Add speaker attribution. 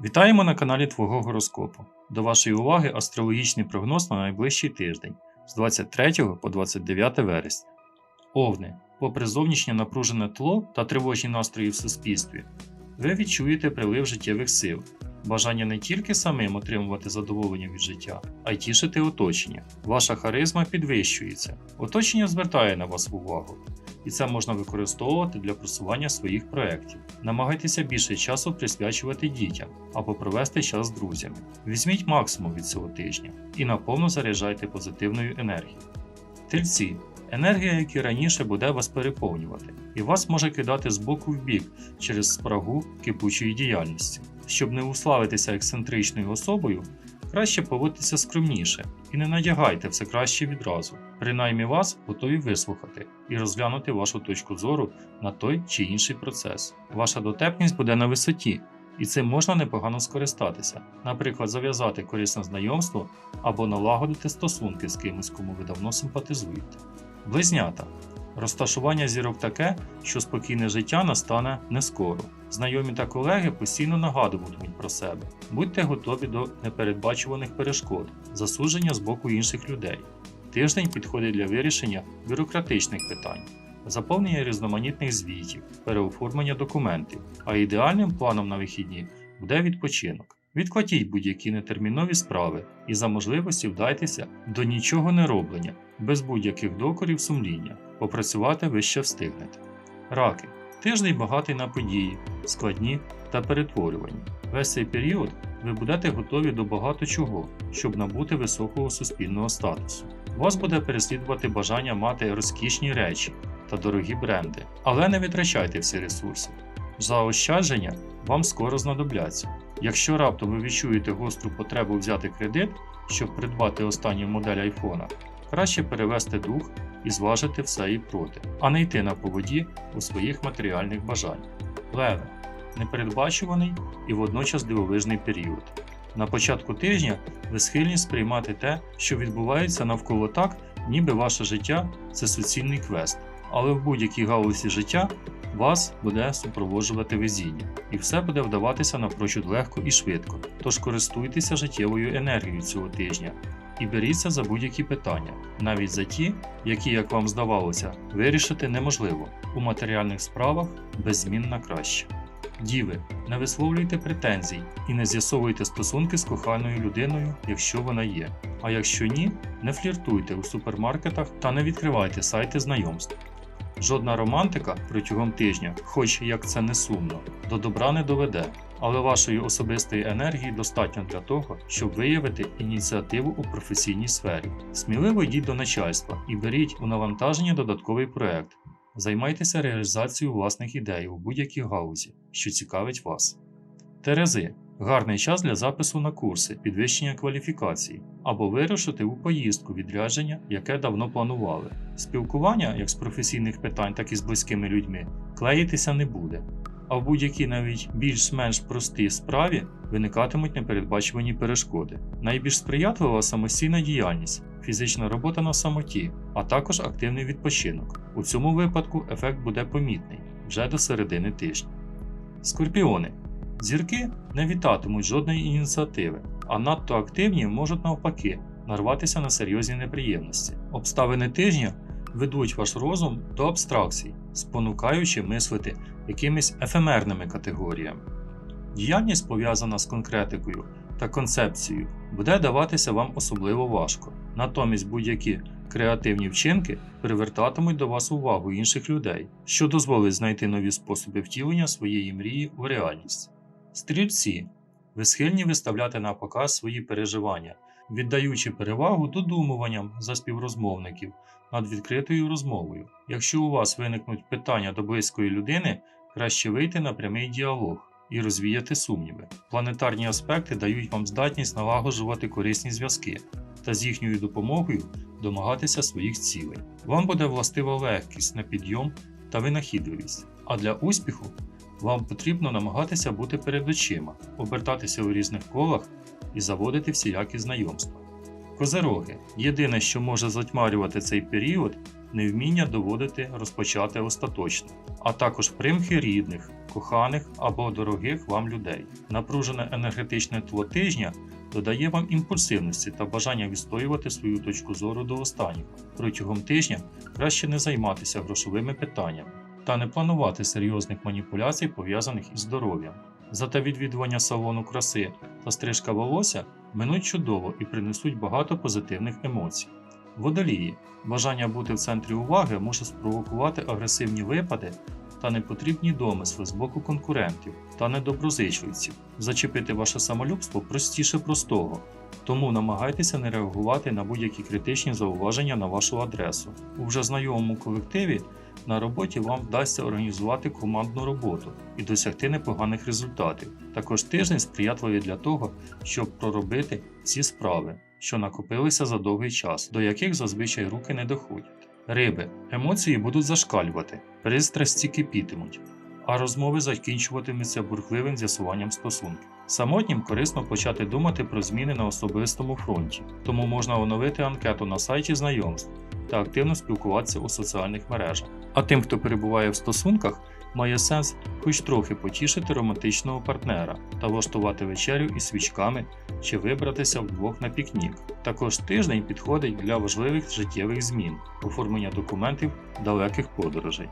Speaker 1: Вітаємо на каналі Твого гороскопу. До вашої уваги астрологічний прогноз на найближчий тиждень з 23 по 29 вересня. Овни, попри зовнішнє напружене тло та тривожні настрої в суспільстві, ви відчуєте прилив життєвих сил, бажання не тільки самим отримувати задоволення від життя, а й тішити оточення. Ваша харизма підвищується, оточення звертає на вас увагу, і це можна використовувати для просування своїх проєктів. Намагайтеся більше часу присвячувати дітям або провести час з друзями. Візьміть максимум від цього тижня і наповно заряджайте позитивною енергією. Тельці. Енергія, як і раніше, буде вас переповнювати, і вас може кидати з боку в бік через спрагу кипучої діяльності. Щоб не уславитися ексцентричною особою, краще поводьтеся скромніше і не надягайте все краще відразу. Принаймні вас готові вислухати і розглянути вашу точку зору на той чи інший процес. Ваша дотепність буде на висоті, і цим можна непогано скористатися, наприклад, зав'язати корисне знайомство або налагодити стосунки з кимось, кому ви давно симпатизуєте. Близнята. Розташування зірок таке, що спокійне життя настане не скоро. Знайомі та колеги постійно нагадуватимуть про себе. Будьте готові до непередбачуваних перешкод, засудження з боку інших людей. Тиждень підходить для вирішення бюрократичних питань, заповнення різноманітних звітів, переоформлення документів, а ідеальним планом на вихідні буде відпочинок. Відкладіть будь-які нетермінові справи і за можливості вдайтеся до нічого не роблення, без будь-яких докорів сумління. Попрацювати ви ще встигнете. Раки. Тиждень багатий на події, складні та перетворювані. Весь цей період ви будете готові до багато чого, щоб набути високого суспільного статусу. Вас буде переслідувати бажання мати розкішні речі та дорогі бренди, але не витрачайте всі ресурси. Заощадження вам скоро знадобляться. Якщо раптом ви відчуєте гостру потребу взяти кредит, щоб придбати останню модель айфона, краще перевести дух і зважити все і проти, а не йти на поводі у своїх матеріальних бажаннях. Леве непередбачуваний і водночас дивовижний період. На початку тижня ви схильні сприймати те, що відбувається навколо так, ніби ваше життя це суцільний квест, але в будь-якій галузі життя вас буде супроводжувати везіння, і все буде вдаватися напрочуд легко і швидко. Тож користуйтеся життєвою енергією цього тижня і беріться за будь-які питання, навіть за ті, які, як вам здавалося, вирішити неможливо у матеріальних справах без змін на краще. Діви, не висловлюйте претензій і не з'ясовуйте стосунки з коханою людиною, якщо вона є. А якщо ні, не фліртуйте у супермаркетах та не відкривайте сайти знайомств. Жодна романтика протягом тижня, хоч як це не сумно, до добра не доведе, але вашої особистої енергії достатньо для того, щоб виявити ініціативу у професійній сфері. Сміливо йдіть до начальства і беріть у навантаження додатковий проект. Займайтеся реалізацією власних ідей у будь-якій галузі, що цікавить вас. Терези гарний час для запису на курси, підвищення кваліфікації або вирушити у поїздку відрядження, яке давно планували. Спілкування як з професійних питань, так і з близькими людьми клеїтися не буде. А в будь-якій навіть більш-менш простій справі виникатимуть непередбачувані перешкоди. Найбільш сприятлива самостійна діяльність, фізична робота на самоті, а також активний відпочинок. У цьому випадку ефект буде помітний вже до середини тижня. Скорпіони. Зірки не вітатимуть жодної ініціативи, а надто активні можуть навпаки нарватися на серйозні неприємності. Обставини тижня ведуть ваш розум до абстракцій, спонукаючи мислити якимись ефемерними категоріями. Діяльність, пов'язана з конкретикою та концепцією, буде даватися вам особливо важко. Натомість будь-які креативні вчинки привертатимуть до вас увагу інших людей, що дозволить знайти нові способи втілення своєї мрії у реальність. Стрільці ви схильні виставляти на показ свої переживання, віддаючи перевагу додумуванням за співрозмовників над відкритою розмовою. Якщо у вас виникнуть питання до близької людини, краще вийти на прямий діалог і розвіяти сумніви. Планетарні аспекти дають вам здатність налагоджувати корисні зв'язки та з їхньою допомогою домагатися своїх цілей. Вам буде властива легкість на підйом та винахідливість, а для успіху вам потрібно намагатися бути перед очима, обертатися у різних колах і заводити всілякі знайомства. Козероги єдине, що може затьмарювати цей період, невміння доводити розпочати остаточно, а також примхи рідних, коханих або дорогих вам людей. Напружене енергетичне тло тижня додає вам імпульсивності та бажання відстоювати свою точку зору до останнього. Протягом тижня краще не займатися грошовими питаннями та не планувати серйозних маніпуляцій, пов'язаних із здоров'ям. Зате відвідування салону краси та стрижка волосся минуть чудово і принесуть багато позитивних емоцій. Водолії. Бажання бути в центрі уваги може спровокувати агресивні випади та непотрібні домисли з боку конкурентів та недоброзичливців. Зачепити ваше самолюбство простіше простого, тому намагайтеся не реагувати на будь-які критичні зауваження на вашу адресу. У вже знайомому колективі на роботі вам вдасться організувати командну роботу і досягти непоганих результатів. Також тиждень сприятливий для того, щоб проробити ці справи, що накопилися за довгий час, до яких зазвичай руки не доходять. Риби, емоції будуть зашкалювати, пристрасті кипітимуть, а розмови закінчуватимуться бурхливим з'ясуванням стосунків. Самотнім корисно почати думати про зміни на особистому фронті, тому можна оновити анкету на сайті знайомств та активно спілкуватися у соціальних мережах. А тим, хто перебуває в стосунках, має сенс хоч трохи потішити романтичного партнера та влаштувати вечерю із свічками чи вибратися вдвох на пікнік. Також тиждень підходить для важливих життєвих змін, оформлення документів, далеких подорожей.